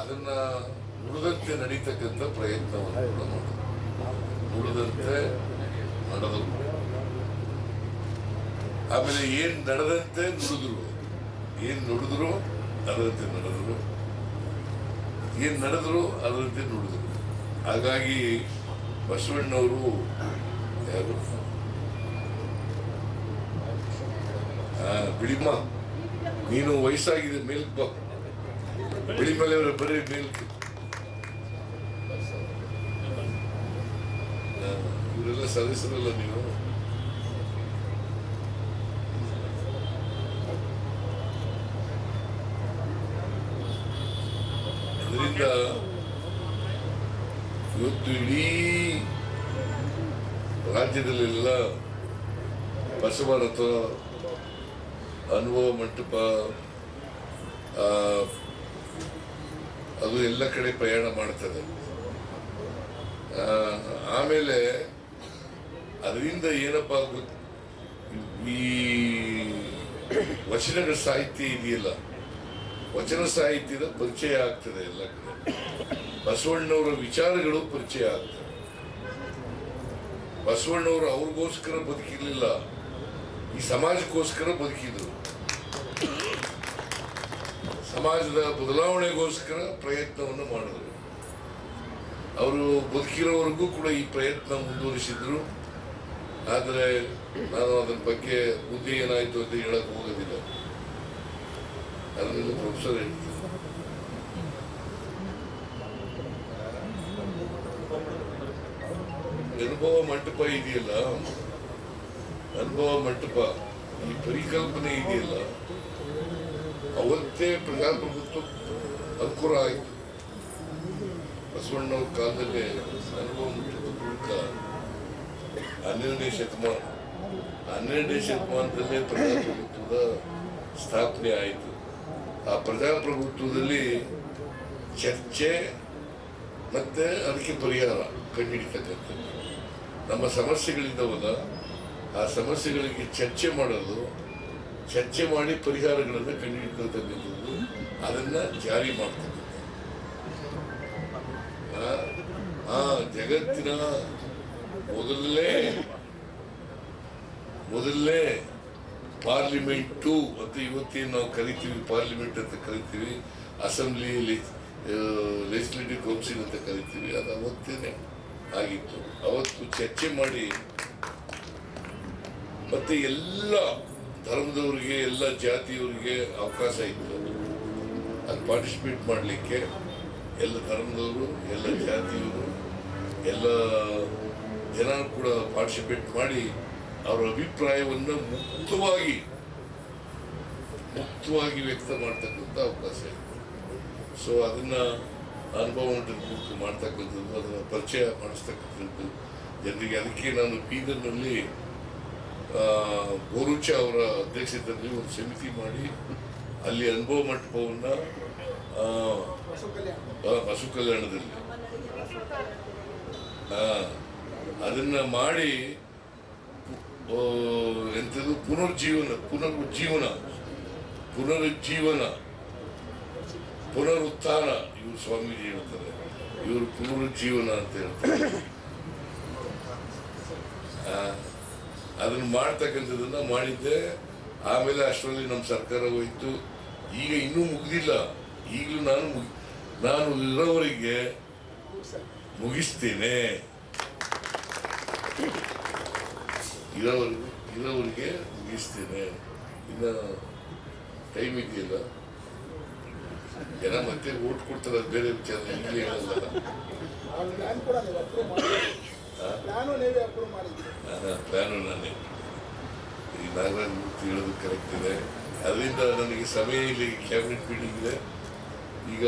ಅದನ್ನ ಉಳಿದಂತೆ ನಡೀತಕ್ಕಂಥ ಪ್ರಯತ್ನವನ್ನು ಕೂಡ ಮಾಡೋದು ಉಳಿದಂತೆ ನಡೆದರು ಆಮೇಲೆ ಏನ್ ನಡೆದಂತೆ ನುಡಿದ್ರು? ಏನ್ ನುಡಿದ್ರು? ಅದರಂತೆ ನಡೆದ್ರು. ಏನ್ ನಡೆದ್ರು? ಅದರಂತೆ ನುಡಿದ್ರು. ಹಾಗಾಗಿ ಬಸವಣ್ಣವರು ಯಾರು? ಬಿಳಿಮ ನೀನು ವಯಸ್ಸಾಗಿದೆ, ಮೇಲ್ಕ್ ಬಾ. ಬಿಳಿ ಮೇಲೆ ಬರೀ ಮೇಲ್ಕ್ ಇವರೆಲ್ಲ ಸದಸ್ಯರಲ್ಲ ನೀವು ಅದರಿಂದ ಇವತ್ತು ಇಡೀ ರಾಜ್ಯದಲ್ಲೆಲ್ಲ ಬಸವರಥ ಅನುಭವ ಮಂಟಪ ಅದು ಎಲ್ಲ ಕಡೆ ಪ್ರಯಾಣ ಮಾಡ್ತದೆ. ಆಮೇಲೆ ಅದರಿಂದ ಏನಪ್ಪ ಈ ವಚನಗಳ ಸಾಹಿತ್ಯ ಇದೆಯಲ್ಲ, ವಚನ ಸಾಹಿತ್ಯದ ಪರಿಚಯ ಆಗ್ತದೆ ಎಲ್ಲ ಕಡೆ. ಬಸವಣ್ಣವರ ವಿಚಾರಗಳು ಪರಿಚಯ ಆಗ್ತದೆ. ಬಸವಣ್ಣವರು ಅವ್ರಿಗೋಸ್ಕರ ಬದುಕಿರಲಿಲ್ಲ, ಈ ಸಮಾಜಕ್ಕೋಸ್ಕರ ಬದುಕಿದ್ರು. ಸಮಾಜದ ಬದಲಾವಣೆಗೋಸ್ಕರ ಪ್ರಯತ್ನವನ್ನು ಮಾಡಿದರು. ಅವರು ಬದುಕಿರೋವರೆಗೂ ಕೂಡ ಈ ಪ್ರಯತ್ನ ಮುಂದುವರಿಸಿದ್ರು. ಆದರೆ ನಾನು ಅದರ ಬಗ್ಗೆ ಬುದ್ಧಿ ಏನಾಯ್ತು ಅಂತ ಹೇಳಕ್ ಹೋಗೋದಿಲ್ಲ. ಅದರಿಂದ ಪ್ರೊಫೆಸರ್ ಹೇಳ್ತಾರೆ ಅನುಭವ ಮಂಟಪ ಇದೆಯಲ್ಲ? ಅನುಭವ ಮಂಟಪ. ಈ ಪರಿಕಲ್ಪನೆ ಇದೆಯಲ್ಲ? ಅವತ್ತೇ ಪ್ರಜಾಪ್ರಭುತ್ವ ಅಂಕುರ ಆಯಿತು. ಬಸವಣ್ಣವ್ರ ಕಾಲದಲ್ಲಿ ಅನುಭವ ಮುಟ್ಟಿದ ಮೂಲಕ ಹನ್ನೆರಡನೇ ಶತಮಾನ. ಹನ್ನೆರಡನೇ ಶತಮಾನದಲ್ಲೇ ಪ್ರಜಾಪ್ರಭುತ್ವದ ಸ್ಥಾಪನೆ ಆಯಿತು. ಆ ಪ್ರಜಾಪ್ರಭುತ್ವದಲ್ಲಿ ಚರ್ಚೆ ಮತ್ತೆ ಅದಕ್ಕೆ ಪರಿಹಾರ ಕಂಡುಹಿಡಿತಕ್ಕಂಥದ್ದು ನಮ್ಮ ಸಮಸ್ಯೆಗಳಿದ್ದವಲ್ಲ, ಆ ಸಮಸ್ಯೆಗಳಿಗೆ ಚರ್ಚೆ ಮಾಡೋದು ಚರ್ಚೆ ಮಾಡಿ ಪರಿಹಾರಗಳನ್ನು ಕಂಡುಹಿಡ್ಕೊಳ್ತಕ್ಕಂಥದ್ದು ಅದನ್ನ ಜಾರಿ ಮಾಡ್ತಕ್ಕಂಥದ್ದು. ಆ- ಜಗತ್ತಿನ ಮೊದಲನೇ ಮೊದಲನೇ ಪಾರ್ಲಿಮೆಂಟು ಅಂತ ಇವತ್ತೇನು ನಾವು ಕರಿತೀವಿ, ಪಾರ್ಲಿಮೆಂಟ್ ಅಂತ ಕರಿತೀವಿ ಅಸೆಂಬ್ಲಿ ಲೆಜಿಸ್ಲೇಟಿವ್ ಕೌನ್ಸಿಲ್ ಅಂತ ಕರಿತೀವಿ, ಅದು ಅವತ್ತೇನೆ ಆಗಿತ್ತು. ಅವತ್ತು ಚರ್ಚೆ ಮಾಡಿ ಮತ್ತೆ ಎಲ್ಲ ಧರ್ಮದವರಿಗೆ, ಎಲ್ಲ ಜಾತಿಯವರಿಗೆ ಅವಕಾಶ ಇತ್ತು ಅದು. ಪಾರ್ಟಿಸಿಪೇಟ್ ಮಾಡಲಿಕ್ಕೆ ಎಲ್ಲ ಧರ್ಮದವರು, ಎಲ್ಲ ಜಾತಿಯವರು, ಎಲ್ಲ ಜನ ಕೂಡ ಪಾರ್ಟಿಸಿಪೇಟ್ ಮಾಡಿ ಅವರ ಅಭಿಪ್ರಾಯವನ್ನು ಮುಕ್ತವಾಗಿ ಮುಕ್ತವಾಗಿ ವ್ಯಕ್ತ ಮಾಡ್ತಕ್ಕಂಥ ಅವಕಾಶ ಇತ್ತು. ಸೊ ಅದನ್ನು ಅನುಭವ ಮೂಲಕ ಮಾಡ್ತಕ್ಕಂಥದ್ದು, ಅದನ್ನು ಪರಿಚಯ ಮಾಡಿಸ್ತಕ್ಕಂಥದ್ದು. ಜನರಿಗೆ ಅದಕ್ಕೆ ನಾನು ಬೀದರ್ನಲ್ಲಿ ಗೋರುಚ ಅವರ ಅಧ್ಯಕ್ಷತೆಯಲ್ಲಿ ಒಂದು ಸಮಿತಿ ಮಾಡಿ, ಅಲ್ಲಿ ಅನುಭವ ಮಂಟಪವನ್ನು ಪಶು ಕಲ್ಯಾಣದಲ್ಲಿ. ಅದನ್ನ ಮಾಡಿ ಎಂಥದ್ದು ಪುನರ್ಜೀವನ ಪುನರುಜ್ಜೀವನ ಪುನರುಜ್ಜೀವನ, ಪುನರುತ್ಥಾನ, ಇವರು ಸ್ವಾಮೀಜಿ ಹೇಳ್ತಾರೆ. ಇವರು ಪುನರುಜ್ಜೀವನ ಅಂತ ಹೇಳ್ತಾರೆ ಆ, ಅದನ್ನ ಮಾಡ್ತಕ್ಕಂಥದ್ದನ್ನು ಮಾಡಿದ್ದೆ, ಆಮೇಲೆ ಅಷ್ಟರಲ್ಲಿ ನಮ್ಮ ಸರ್ಕಾರ ಹೋಯ್ತು. ಈಗ ಇನ್ನೂ ಮುಗಿದಿಲ್ಲ. ಈಗಲೂ ನಾನು ನಾನು ಇರೋವರೆಗೆ ಮುಗಿಸ್ತೇನೆ. ಇರೋವರೆಗೂ, ಇರೋವರಿಗೆ ಮುಗಿಸ್ತೇನೆ. ಇನ್ನು ಟೈಮ್ ಇದೆಯಲ್ಲ? ಜನ ಮತ್ತೆ ಓಟ್ ಕೊಡ್ತಾರೆ ಬೇರೆ ವಿಚಾರ ಹೇಳಲ್ಲ. ಕೂಡ ನೀವು ಅಪ್ರೂವ್ ಮಾಡಿ ಪ್ಲಾನು ನೀವೇ ಅಪ್ರೂವ್ ಮಾಡಿದ್ರಿ. ಪ್ಲಾನು ನಾನೇ ಈ ನಾಗರಾಜ್ ಮೂರ್ತಿ ಹೇಳೋದು ಕರೆಕ್ಟ್ ಇದೆ. ಅದರಿಂದ ನನಗೆ ಸಮಯ ಇಲ್ಲಿ ಕ್ಯಾಬಿನೆಟ್ ಮೀಟಿಂಗ್ ಇದೆ. ಈಗ